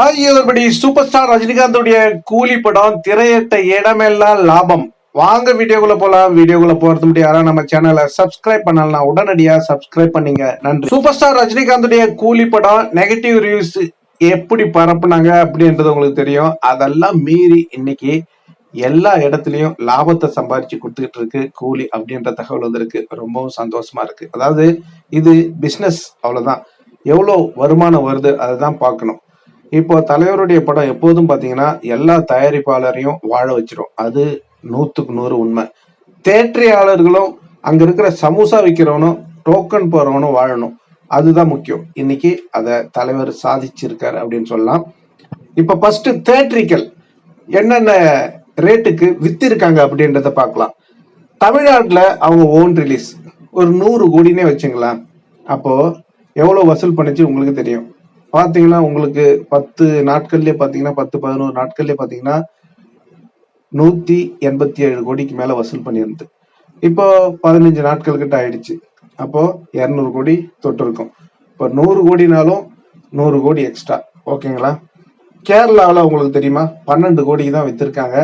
Hi super star ரஜினிகாந்தோடைய கூலி படம் திரையிட்ட இடமெல்லாம் லாபம். வாங்க வீடியோக்குள்ள போலாம். வீடியோக்குள்ள போறது முடியும் நம்ம சேனலை சப்ஸ்கிரைப் பண்ணலாம் உடனடியா சப்ஸ்கிரைப் பண்ணீங்க. நன்றி. சூப்பர் ஸ்டார் ரஜினிகாந்துடைய கூலி படம் நெகட்டிவ் ரிவ்யூஸ் எப்படி பரப்புனாங்க அப்படின்றது உங்களுக்கு தெரியும். அதெல்லாம் மீறி இன்னைக்கு எல்லா இடத்துலையும் லாபத்தை சம்பாரிச்சு கொடுத்துக்கிட்டு இருக்கு கூலி அப்படின்ற தகவல் வந்திருக்கு. ரொம்பவும் சந்தோஷமா இருக்கு. அதாவது இது பிஸ்னஸ் அவ்வளவுதான். எவ்வளோ வருமானம் வருது அதுதான் பார்க்கணும். இப்போ தலைவருடைய படம் எப்போதும் பாத்தீங்கன்னா எல்லா தயாரிப்பாளரையும் வாழ வச்சிரும். அது நூத்துக்கு நூறு உண்மை. தேட்டரியாளர்களும் அங்க இருக்கிற சமோசா விற்கிறவனும் டோக்கன் போறவனும் வாழணும். அதுதான் முக்கியம். இன்னைக்கு அதை தலைவர் சாதிச்சிருக்காரு அப்படின்னு சொல்லலாம். இப்ப ஃபர்ஸ்ட் தேட்ரிக்கல் என்னென்ன ரேட்டுக்கு வித்திருக்காங்க அப்படின்றத பார்க்கலாம். தமிழ்நாட்டில் அவங்க ஓன் ரிலீஸ் ஒரு நூறு கோடினே வச்சுங்களேன். அப்போ எவ்வளோ வசூல் பண்ணுச்சு உங்களுக்கு தெரியும்? பார்த்தீங்கன்னா உங்களுக்கு பத்து நாட்கள்லேயே பார்த்தீங்கன்னா பத்து பதினோரு நாட்கள்லேயே பார்த்தீங்கன்னா நூற்றி எண்பத்தி ஏழு கோடிக்கு மேலே வசூல் பண்ணியிருந்து. இப்போ பதினஞ்சு நாட்கள் கிட்ட ஆயிடுச்சு. அப்போ இரநூறு கோடி தொட்டிருக்கும். இப்போ நூறு கோடினாலும் நூறு கோடி எக்ஸ்ட்ரா ஓகேங்களா? கேரளாவில் உங்களுக்கு தெரியுமா? பன்னெண்டு கோடிக்கு தான் வித்திருக்காங்க.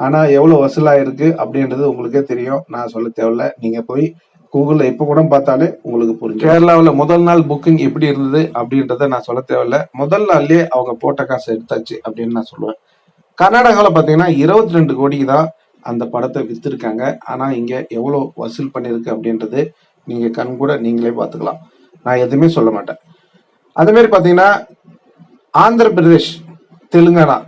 ஆனால் எவ்வளோ வசூலாயிருக்கு அப்படின்றது உங்களுக்கே தெரியும். நான் சொல்ல தேவையில்ல. நீங்கள் போய் கூகுளில் இப்போ கூட பார்த்தாலே உங்களுக்கு புரியும் கேரளாவில் முதல் நாள் புக்கிங் எப்படி இருந்தது அப்படின்றத நான் சொல்ல தேவையில்ல. முதல் நாள்லயே அவங்க போட்ட காசு எடுத்தாச்சு அப்படின்னு நான் சொல்லுவேன். கர்நாடகாவில் பார்த்தீங்கன்னா இருபத்தி ரெண்டு கோடிக்கு தான் அந்த படத்தை விற்றுருக்காங்க ஆனால் இங்கே எவ்வளோ வசூல் பண்ணியிருக்கு அப்படின்றது நீங்கள் கண் கூட நீங்களே பார்த்துக்கலாம். நான் எதுவுமே சொல்ல மாட்டேன். அதுமாரி பார்த்தீங்கன்னா ஆந்திர பிரதேஷ் தெலுங்கானா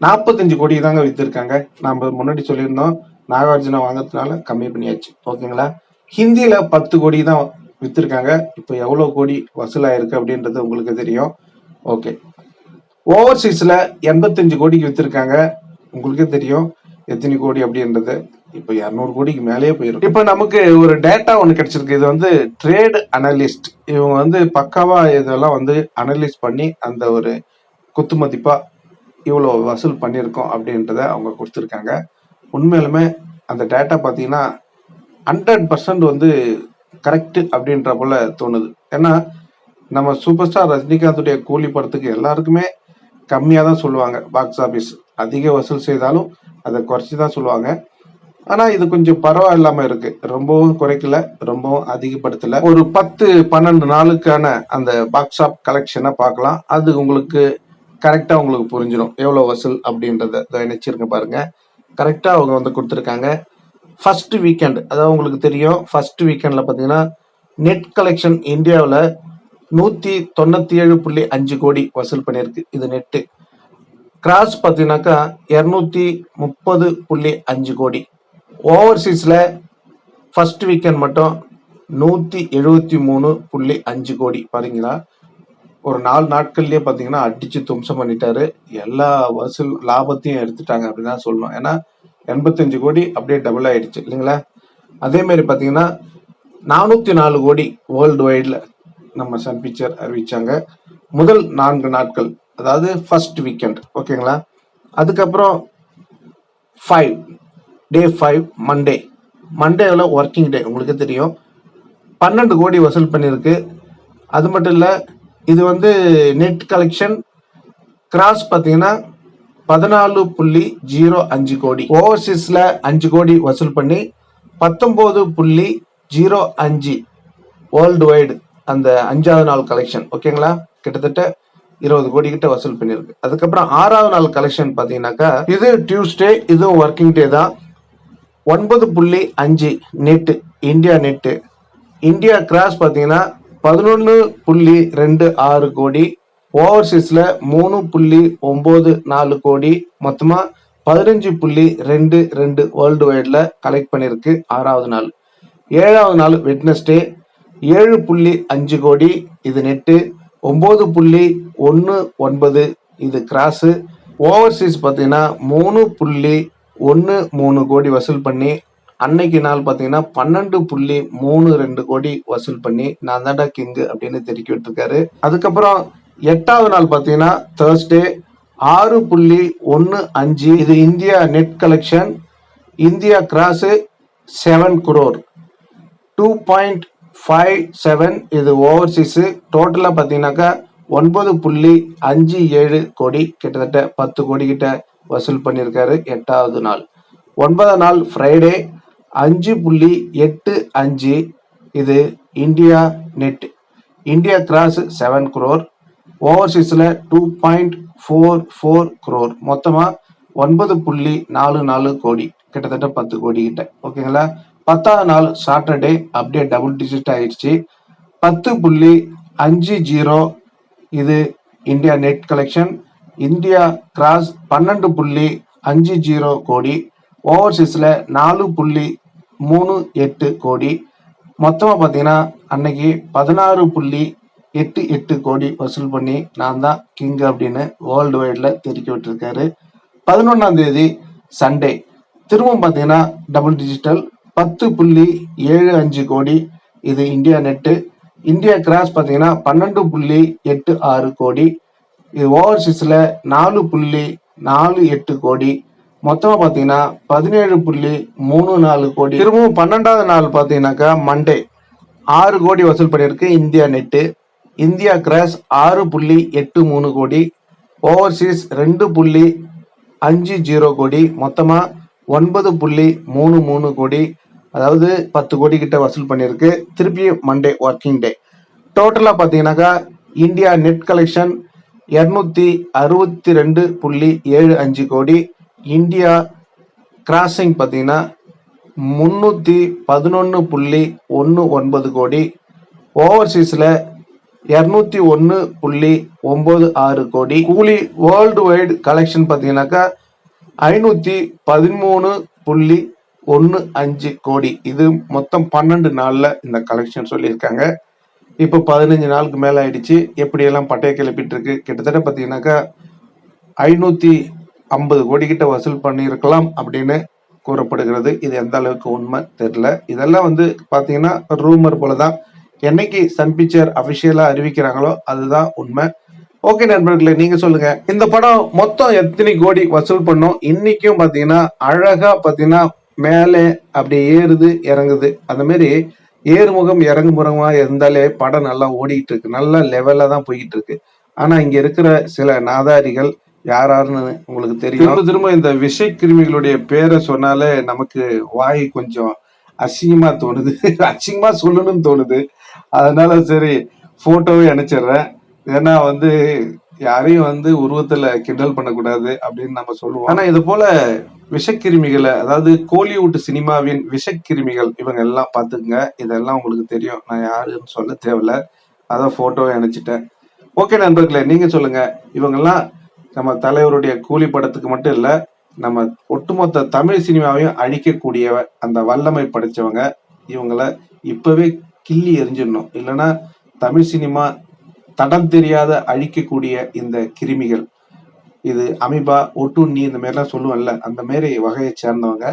நாற்பத்தஞ்சு கோடி தாங்க விற்றுருக்காங்க நம்ம முன்னாடி சொல்லியிருந்தோம் நாகார்ஜுனா வாங்கிறதுனால கம்மி பண்ணியாச்சு. ஓகேங்களா? ஹிந்தியில பத்து கோடி தான் வித்திருக்காங்க. இப்போ எவ்வளோ கோடி வசூலாயிருக்கு அப்படின்றது உங்களுக்கு தெரியும். ஓகே. ஓவர்சீஸில் எண்பத்தஞ்சு கோடிக்கு வித்திருக்காங்க. உங்களுக்கே தெரியும். எத்தனை கோடி அப்படின்றது. இப்போ இரநூறு கோடிக்கு மேலேயே போயிடும் இப்போ நமக்கு ஒரு டேட்டா ஒன்று கிடைச்சிருக்கு. இது வந்து ட்ரேட் அனலிஸ்ட் இவங்க வந்து பக்காவாக இதெல்லாம் வந்து அனலிஸ்ட் பண்ணி அந்த ஒரு குத்து மதிப்பாக இவ்வளோ வசூல் பண்ணியிருக்கோம் அப்படின்றத அவங்க கொடுத்துருக்காங்க. உண்மையிலுமே அந்த டேட்டா பார்த்தீங்கன்னா ஹண்ட்ரட் பர்சன்ட் வந்து கரெக்டு அப்படின்ற போல தோணுது. ஏன்னா நம்ம சூப்பர் ஸ்டார் ரஜினிகாந்துடைய கூலி படத்துக்கு எல்லாருக்குமே கம்மியாக தான் சொல்லுவாங்க. பாக்ஸ் ஆஃபீஸ் அதிக வசூல் செய்தாலும் அதை குறைச்சி தான் சொல்லுவாங்க. ஆனால் இது கொஞ்சம் பரவாயில்லாம இருக்கு. ரொம்பவும் குறைக்கல ரொம்பவும் அதிகப்படுத்தல. ஒரு பத்து பன்னெண்டு நாளுக்கான அந்த பாக்ஸ் ஆஃப் கலெக்ஷனை பார்க்கலாம். அது உங்களுக்கு கரெக்டாக உங்களுக்கு புரிஞ்சிடும் எவ்வளோ வசூல் அப்படின்றத நினைச்சிருங்க பாருங்க. கரெக்டாக அவங்க வந்து கொடுத்துருக்காங்க. ஃபஸ்ட்டு வீக்கெண்ட் அதாவது உங்களுக்கு தெரியும் ஃபர்ஸ்ட் வீக்கெண்டில் பார்த்தீங்கன்னா நெட் கலெக்ஷன் இந்தியாவில் நூற்றி தொண்ணூற்றி ஏழு புள்ளி அஞ்சு கோடி வசூல் பண்ணியிருக்கு இது நெட்டு கிராஸ் பார்த்தீங்கன்னாக்கா இரநூத்தி முப்பது புள்ளி அஞ்சு கோடி. ஓவர்சீஸில் ஃபர்ஸ்ட் வீக்கெண்ட் மட்டும் நூற்றி எழுபத்தி மூணு புள்ளி அஞ்சு கோடி. பாருங்களா ஒரு நாலு நாட்கள்லேயே பார்த்தீங்கன்னா அடித்து தும்சம் பண்ணிட்டாரு. எல்லா வசூல் லாபத்தையும் எடுத்துட்டாங்க அப்படின்னு தான் சொல்லணும். ஏன்னா எண்பத்தஞ்சு கோடி அப்படியே டபுள் ஆயிடுச்சு இல்லைங்களா? அதே மாதிரி பார்த்தீங்கன்னா நானூற்றி நாலு கோடி வேர்ல்டு வைடில் நம்ம சன் பிக்சர் அறிவிச்சாங்க. முதல் நான்கு நாட்கள் அதாவது ஃபர்ஸ்ட் வீக்கெண்ட் ஓகேங்களா? அதுக்கப்புறம் ஃபைவ் டே ஃபைவ் மண்டே மண்டேவில் ஒர்க்கிங் டே உங்களுக்கு தெரியும். பன்னெண்டு கோடி வசூல் பண்ணியிருக்கு. அது மட்டும் இல்லை இது வந்து நெட் கலெக்ஷன் கிராஸ் பார்த்தீங்கன்னா பதினாலு புள்ளி ஜீரோ அஞ்சு கோடி. ஓவர்சீஸில் அஞ்சு கோடி வசூல் பண்ணி பத்தொம்போது புள்ளி ஜீரோ அஞ்சு வேர்ல்டு வைடு அந்த அஞ்சாவது நாள் கலெக்ஷன் ஓகேங்களா கிட்டத்தட்ட இருபது கோடி கிட்ட வசூல் பண்ணியிருக்கு. அதுக்கப்புறம் ஆறாவது நாள் கலெக்ஷன் பார்த்தீங்கன்னாக்கா இது டியூஸ்டே இதுவும் ஒர்க்கிங் டே தான். ஒன்பது புள்ளி அஞ்சு net India net India gross பார்த்தீங்கன்னா பதினொன்று புள்ளி ரெண்டு ஆறு கோடி ஓவர்சீஸில் மூணு புள்ளி ஒம்பது நாலு கோடி மொத்தமாக பதினஞ்சு புள்ளி ரெண்டு ரெண்டு வேர்ல்டு வைடில் கலெக்ட் பண்ணியிருக்கு ஆறாவது நாள். ஏழாவது நாள் வெட்னஸ்டே ஏழு புள்ளி அஞ்சு கோடி இது நெட்டு ஒம்பது புள்ளி ஒன்று ஒன்பது இது கிராஸு ஓவர்சீஸ் பார்த்தீங்கன்னா மூணு புள்ளி ஒன்று மூணு கோடி வசூல் பண்ணி அன்னைக்கு நாள் பார்த்தீங்கன்னா பன்னெண்டு புள்ளி மூணு ரெண்டு கோடி வசூல் பண்ணி நான் தாண்டா கிங்கு அப்படின்னு தெரிவிக்கிட்டு விட்டுருக்காரு. அதுக்கப்புறம் எட்டாவது நாள் பார்த்தீங்கன்னா தேர்ஸ்டே ஆறு புள்ளி ஒன்று அஞ்சு. இது India net collection India gross seven crore two point five seven இது ஓவர்சீஸு டோட்டலாக பார்த்தீங்கன்னாக்கா ஒன்பது புள்ளி அஞ்சு ஏழு கோடி கிட்டத்தட்ட பத்து கோடி கிட்ட வசூல் பண்ணியிருக்காரு எட்டாவது நாள். ஒன்பதாம் நாள் ஃப்ரைடே அஞ்சு புள்ளி எட்டு அஞ்சு. இது India net India gross seven crore ஓவர்சீஸில் two point four four crore மொத்தமாக ஒன்பது புள்ளி நாலு நாலு கோடி. கிட்டத்தட்ட பத்து கோடி கிட்ட ஓகேங்களா? பத்தாவது நாள் சாட்டர்டே அப்படியே டபுள் டிஜிட் ஆயிடுச்சு. பத்து புள்ளி அஞ்சு ஜீரோ இது India net collection India gross பன்னெண்டு புள்ளி அஞ்சு ஜீரோ கோடி. ஓவர்சீஸில் நாலு புள்ளி மூணு எட்டு கோடி. மொத்தமாக பார்த்தீங்கன்னா அன்னைக்கு பதினாறு புள்ளி எட்டு எட்டு கோடி வசூல் பண்ணி நான் தான் கிங் அப்படின்னு வேர்ல்டு வைடில் தெரிவிக்க விட்டுருக்காரு. பதினொன்றாம் தேதி சண்டே திரும்பவும் பார்த்தீங்கன்னா டபுள் டிஜிட்டல் பத்து புள்ளி ஏழு அஞ்சு கோடி. இது இந்தியா நெட்டு இந்தியா கிராஸ் பார்த்தீங்கன்னா பன்னெண்டு புள்ளி எட்டு ஆறு கோடி. இது ஓவர்சீஸில் நாலு புள்ளி நாலு எட்டு கோடி. மொத்தமாக பார்த்தீங்கன்னா பதினேழு புள்ளி மூணு நாலு கோடி. திரும்பவும் பன்னெண்டாவது நாள் பார்த்தீங்கன்னாக்கா மண்டே ஆறு கோடி வசூல் பண்ணியிருக்கு இந்தியா நெட்டு இந்தியா கிராஸ் ஆறு புள்ளி எட்டு மூணு கோடி ஓவர்சீஸ் ரெண்டு புள்ளி அஞ்சு ஜீரோ கோடி மொத்தமாக ஒன்பது புள்ளி மூணு மூணு கோடி அதாவது பத்து கோடி கிட்ட வசூல் பண்ணியிருக்கு. திருப்பி மண்டே ஒர்க்கிங் டே டோட்டலாக பார்த்தீங்கன்னாக்கா இந்தியா நெட் கலெக்ஷன் இரநூத்தி அறுபத்தி ரெண்டு புள்ளி ஏழு அஞ்சு கோடி இந்தியா கிராசிங் பார்த்தீங்கன்னா முந்நூற்றி பதினொன்று புள்ளி ஒன்று ஒன்பது கோடி ஓவர்சீஸில் இரநூத்தி ஒன்று புள்ளி ஒம்பது ஆறு கோடி. கூலி வேர்ல்டு வைடு கலெக்ஷன் பார்த்தீங்கன்னாக்கா ஐநூற்றி பதிமூணு புள்ளி ஒன்று அஞ்சு கோடி. இது மொத்தம் பன்னெண்டு நாளில் இந்த கலெக்ஷன் சொல்லியிருக்காங்க. இப்போ பதினஞ்சு நாளுக்கு மேலே ஆயிடுச்சு. எப்படியெல்லாம் பட்டையை கிளப்பிட்டு இருக்கு கிட்டத்தட்ட பார்த்தீங்கன்னாக்கா ஐநூற்றி ஐம்பது கோடி கிட்ட வசூல் பண்ணியிருக்கலாம் அப்படின்னு கூறப்படுகிறது. இது எந்த அளவுக்கு உண்மை தெரியல. இதெல்லாம் வந்து பார்த்தீங்கன்னா ரூமர் போல தான் என்னைக்கு சன் பிக்சர் அஃபிஷியலாக அறிவிக்கிறாங்களோ அதுதான் உண்மை. ஓகே நண்பர்களே நீங்க சொல்லுங்க. இந்த படம் மொத்தம் எத்தனை கோடி வசூல் பண்ணோம்? இன்னைக்கும் பாத்தீங்கன்னா அழகா பாத்தீங்கன்னா மேலே அப்படி ஏறுது இறங்குது. அந்த மாதிரி ஏறுமுகம் இறங்குமுகமா இருந்தாலே படம் நல்லா ஓடிட்டு இருக்கு நல்ல லெவல்ல தான் போய்கிட்டு இருக்கு ஆனா இங்க இருக்கிற சில நாதாரிகள் யாராருன்னு உங்களுக்கு தெரியும். திரும்ப திரும்ப இந்த விஷய கிருமிகளுடைய பேரை சொன்னாலே நமக்கு வாய் கொஞ்சம் அசிங்கமா தோணுது. அசிங்கமா சொல்லணும்னு தோணுது. அதனால சரி போட்டோவே அனுப்பிச்சிடுறேன். ஏன்னா வந்து யாரையும் வந்து உருவத்துல கிண்டல் பண்ணக்கூடாது அப்படின்னு நம்ம சொல்லுவோம். ஆனா இது போல விஷக்கிருமிகளை அதாவது கோலிவுட் சினிமாவின் விஷக்கிருமிகள் இவங்க எல்லாம் பாத்துக்குங்க இதெல்லாம் உங்களுக்கு தெரியும். நான் யாருன்னு சொல்ல தேவையில்ல. அதான் போட்டோவை அனுப்பிச்சிட்டேன். ஓகே நண்பர்களே நீங்க சொல்லுங்க. இவங்கெல்லாம் நம்ம தலைவருடைய கூலி படத்துக்கு மட்டும் இல்ல நம்ம ஒட்டுமொத்த தமிழ் சினிமாவையும் அழிக்கக்கூடிய அந்த வல்லமை படைச்சவங்க. இவங்கள இப்பவே கிள்ளி எரிஞ்சிடணும் இல்லைன்னா தமிழ் சினிமா தடம் தெரியாத அழிக்கக்கூடிய இந்த கிருமிகள். இது அமீபா ஒட்டுண்ணி இந்த மாதிரிலாம் சொல்லுவோம்ல அந்த மாரி வகையை சேர்ந்தவங்க.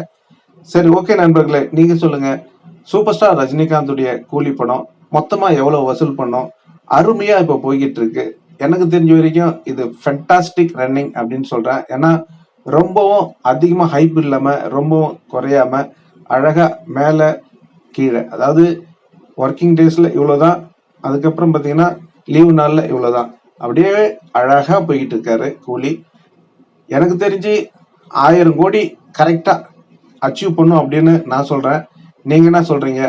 சரி ஓகே நண்பர்களே நீங்க சொல்லுங்க. சூப்பர் ஸ்டார் ரஜினிகாந்துடைய கூலி படம் மொத்தமா எவ்வளவு வசூல் பண்ணோம்? அருமையா இப்ப போய்கிட்டு இருக்கு எனக்கு தெரிஞ்ச வரைக்கும் இது ஃபென்டாஸ்டிக் ரன்னிங் அப்படின்னு சொல்றேன். ஏன்னா ரொம்பவும் அதிகமா ஹைப் இல்லாம ரொம்பவும் குறையாம அழகா மேல கீழே அதாவது ஒர்க்கிங் டேஸில் இவ்வளோ தான் அதுக்கப்புறம் பார்த்தீங்கன்னா லீவு நாளில் இவ்வளோ தான் அப்படியே அழகாக போய்கிட்டு இருக்காரு கூலி. எனக்கு தெரிஞ்சு ஆயிரம் கோடி கரெக்டாக அச்சீவ் பண்ணும் அப்படின்னு நான் சொல்கிறேன் நீங்கள் என்ன சொல்கிறீங்க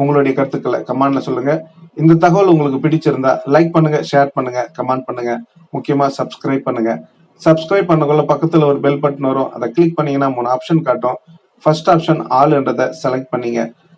உங்களுடைய கருத்துக்களை கமெண்ட்ல சொல்லுங்கள் இந்த தகவல் உங்களுக்கு பிடிச்சிருந்தா லைக் பண்ணுங்கள் ஷேர் பண்ணுங்கள் கமெண்ட் பண்ணுங்கள் முக்கியமாக சப்ஸ்கிரைப் பண்ணுங்கள் சப்ஸ்கிரைப் பண்ணக்குள்ள பக்கத்தில் ஒரு பெல் பட்டன் வரும். அதை கிளிக் பண்ணிங்கன்னா மூணு ஆப்ஷன் காட்டும். ஃபர்ஸ்ட் ஆப்ஷன் ஆல்ன்றதை செலக்ட் பண்ணிங்க.